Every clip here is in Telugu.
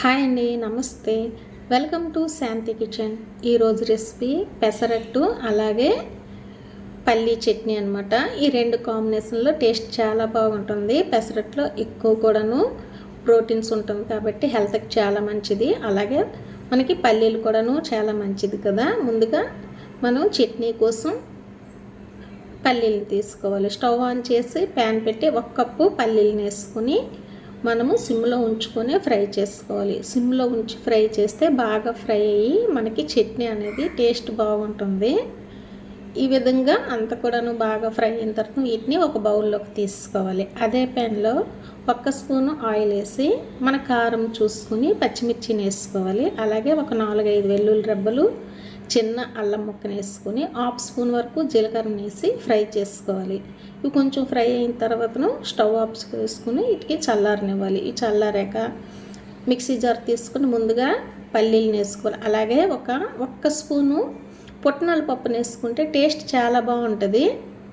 హాయ్ అండి నమస్తే. Welcome to Shanti kitchen. ఈరోజు రెసిపీ పెసరట్టు అలాగే పల్లీ చట్నీ అనమాట ఈ రెండు కాంబినేషన్లో టేస్ట్ చాలా బాగుంటుంది. పెసరట్లో ఎక్కువ కూడాను ప్రోటీన్స్ ఉంటుంది కాబట్టి హెల్త్కి చాలా మంచిది. అలాగే మనకి పల్లీలు కూడాను చాలా మంచిది కదా. ముందుగా మనం చట్నీ కోసం పల్లీలు తీసుకోవాలి. స్టవ్ ఆన్ చేసి ప్యాన్ పెట్టి ఒక కప్పు పల్లీలను వేసుకుని మనము సిమ్లో ఉంచుకొని ఫ్రై చేసుకోవాలి. సిమ్లో ఉంచి ఫ్రై చేస్తే బాగా ఫ్రై అయ్యి మనకి చట్నీ అనేది టేస్ట్ బాగుంటుంది. ఈ విధంగా అంత కూడాను బాగా ఫ్రై అయిన తర్వాత వీటిని ఒక బౌల్లోకి తీసుకోవాలి. అదే ప్యాన్లో ఒక్క స్పూను ఆయిల్ వేసి మన కారం చూసుకుని పచ్చిమిర్చిని వేసుకోవాలి. అలాగే ఒక నాలుగైదు వెల్లుల్లి రెబ్బలు చిన్న అల్లం ముక్కను వేసుకొని హాఫ్ స్పూన్ వరకు జీలకర్ర వేసి ఫ్రై చేసుకోవాలి. ఇవి కొంచెం ఫ్రై అయిన తర్వాతను స్టవ్ ఆఫ్ వేసుకుని ఇటుకి చల్లారనివ్వాలి. ఈ చల్లారాక మిక్సీ జార్ తీసుకుని ముందుగా పల్లీలు వేసుకోవాలి. అలాగే ఒక ఒక్క స్పూను పుట్నాల పప్పును వేసుకుంటే టేస్ట్ చాలా బాగుంటుంది.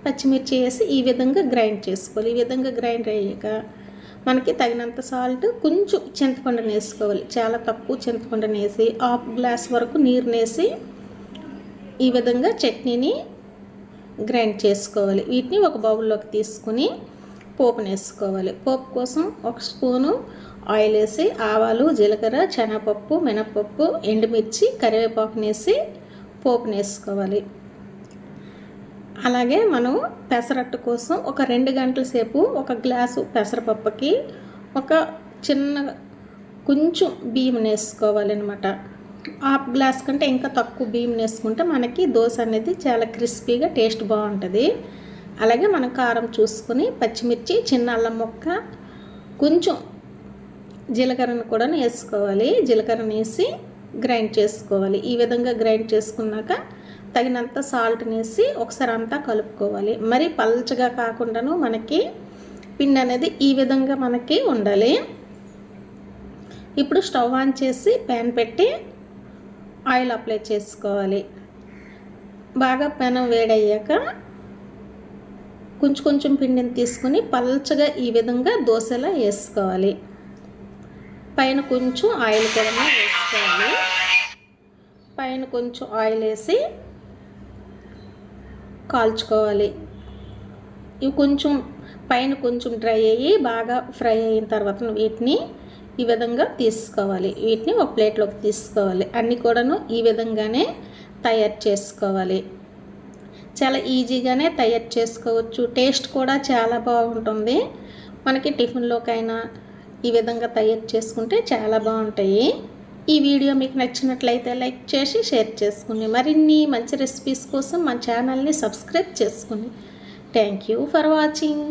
పచ్చిమిర్చి వేసి ఈ విధంగా గ్రైండ్ చేసుకోవాలి. ఈ విధంగా గ్రైండ్ అయ్యాక మనకి తగినంత సాల్ట్ కొంచెం చింతపండుని వేసుకోవాలి. చాలా తక్కువ చింతపండుని వేసి హాఫ్ గ్లాస్ వరకు నీరుని వేసి ఈ విధంగా చట్నీని గ్రైండ్ చేసుకోవాలి. వీటిని ఒక బౌల్లోకి తీసుకుని పోపుని వేసుకోవాలి పోపు కోసం ఒక స్పూను ఆయిల్ వేసి ఆవాలు జీలకర్ర శనగపప్పు మినపప్పు ఎండుమిర్చి కరివేపాకుని వేసి పోపుని వేసుకోవాలి అలాగే మనం పెసరట్టు కోసం ఒక రెండు గంటల సేపు ఒక గ్లాసు పెసరపప్పుకి ఒక చిన్న కొంచెం బియ్యం వేసుకోవాలన్నమాట. హాఫ్ గ్లాస్ కంటే ఇంకా తక్కువ బియ్యం వేసుకుంటే మనకి దోశ అనేది చాలా క్రిస్పీగా టేస్ట్ బాగుంటుంది. అలాగే మనం కారం చూసుకొని పచ్చిమిర్చి చిన్న అల్లం ముక్క కొంచెం జీలకర్రను కూడా వేసుకోవాలి. జీలకర్రను వేసి గ్రైండ్ చేసుకోవాలి. ఈ విధంగా గ్రైండ్ చేసుకున్నాక తగినంత సాల్ట్ వేసి ఒకసారి అంతా కలుపుకోవాలి. మరి పల్చగా కాకుండాను మనకి పిండి అనేది ఈ విధంగా మనకి ఉండాలి. ఇప్పుడు స్టవ్ ఆన్ చేసి ప్యాన్ పెట్టి ఆయిల్ అప్లై చేసుకోవాలి. బాగా పెనం వేడయ్యాక కొంచెం కొంచెం పిండిని తీసుకొని పల్చగా ఈ విధంగా దోశలా వేసుకోవాలి. పైన కొంచెం ఆయిల్ కూడా వేసుకోవాలి. పైన కొంచెం ఆయిల్ వేసి కాల్చుకోవాలి. ఇవి కొంచెం పైన కొంచెం డ్రై అయ్యి బాగా ఫ్రై అయిన తర్వాత వీటిని ఈ విధంగా తీసుకోవాలి. వీటిని ఒక ప్లేట్లోకి తీసుకోవాలి. అన్నీ కూడాను ఈ విధంగానే తయారు చేసుకోవాలి. చాలా ఈజీగానే తయారు చేసుకోవచ్చు. టేస్ట్ కూడా చాలా బాగుంటుంది. మనకి టిఫిన్లోకైనా ఈ విధంగా తయారు చేసుకుంటే చాలా బాగుంటాయి. ఈ వీడియో మీకు నచ్చినట్లయితే లైక్ చేసి షేర్ చేసుకుని మరిన్ని మంచి రెసిపీస్ కోసం మా ఛానల్ని సబ్స్క్రైబ్ చేసుకుని. Thank you for watching.